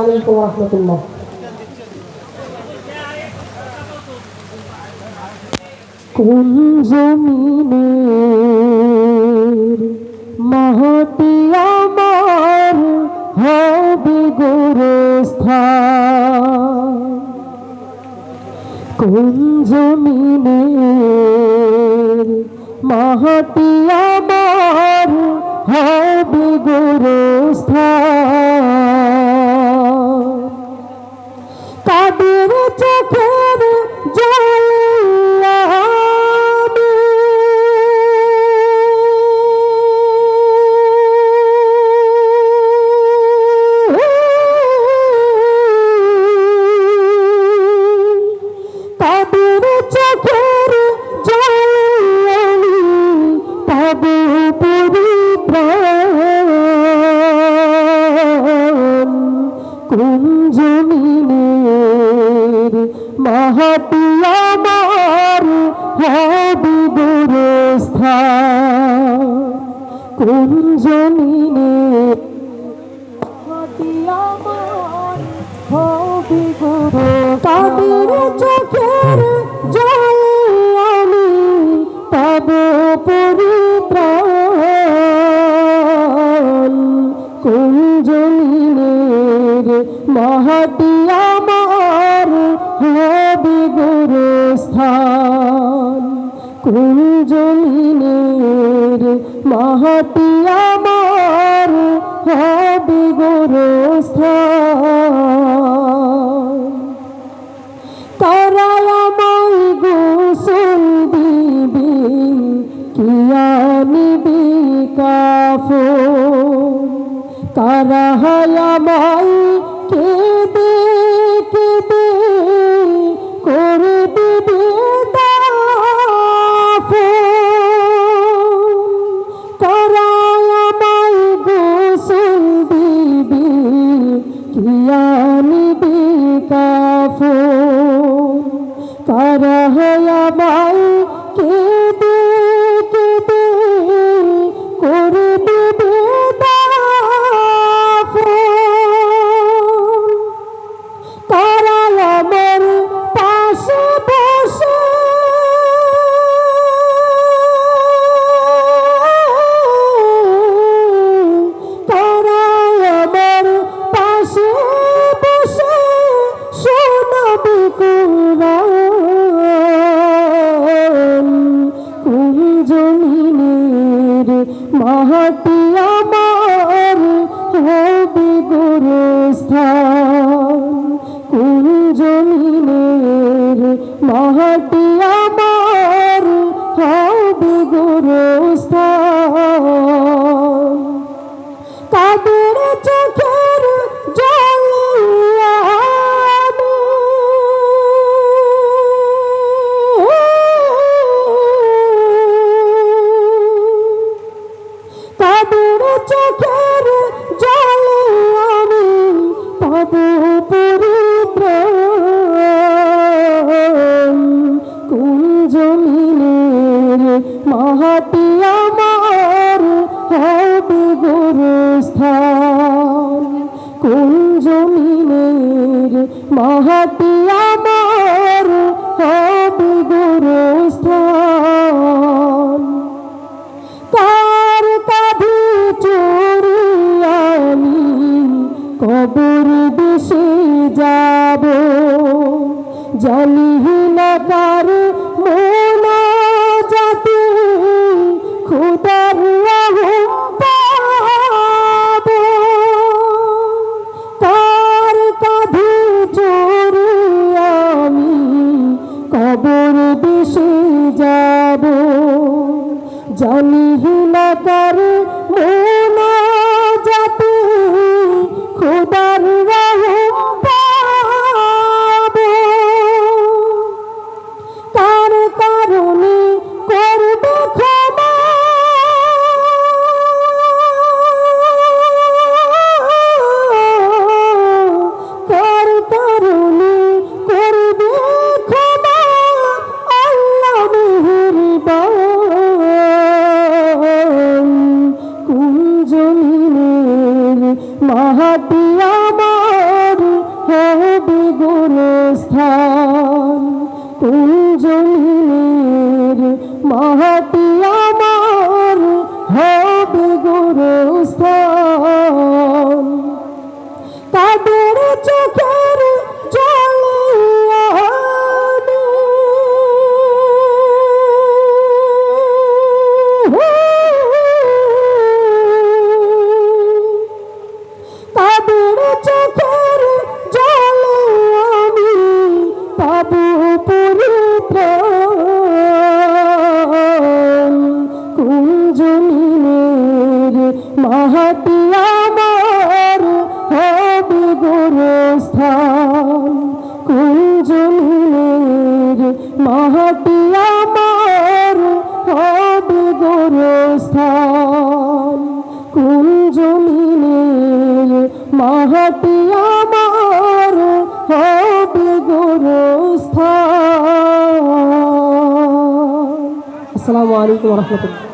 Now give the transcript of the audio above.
আলাইকুম রহমতুল্লাহ। কোন জমিনের মাহতি আমার হবে গোরস্থান? কোন জমিনের মাহতি আমার হবে গোরস্থান? চোখের কাদের চোখের জল আমি পাবো পরিত্রাণ। কোন কোন জমিনের মাহাতি আমার হবে গোরস্থান। তারায়ামাই গোসল দিবি কিয়ানিবি কাফো তারা কারাহায়ামাই কেঁদে জমিনের মাহাতি আমার হবে গোরস্থান। কার কাঁধে চোরে আমি কবর দেশে যাব। জানি না মোনা জানি স্থান কুঞ্জনীর মহাত মাহাতি আমার হবে গোরস্থান কোন জমিনে মাহাতি আমার হবে গোরস্থান আসসালামু আলাইকুম রহমতুল্লাহ।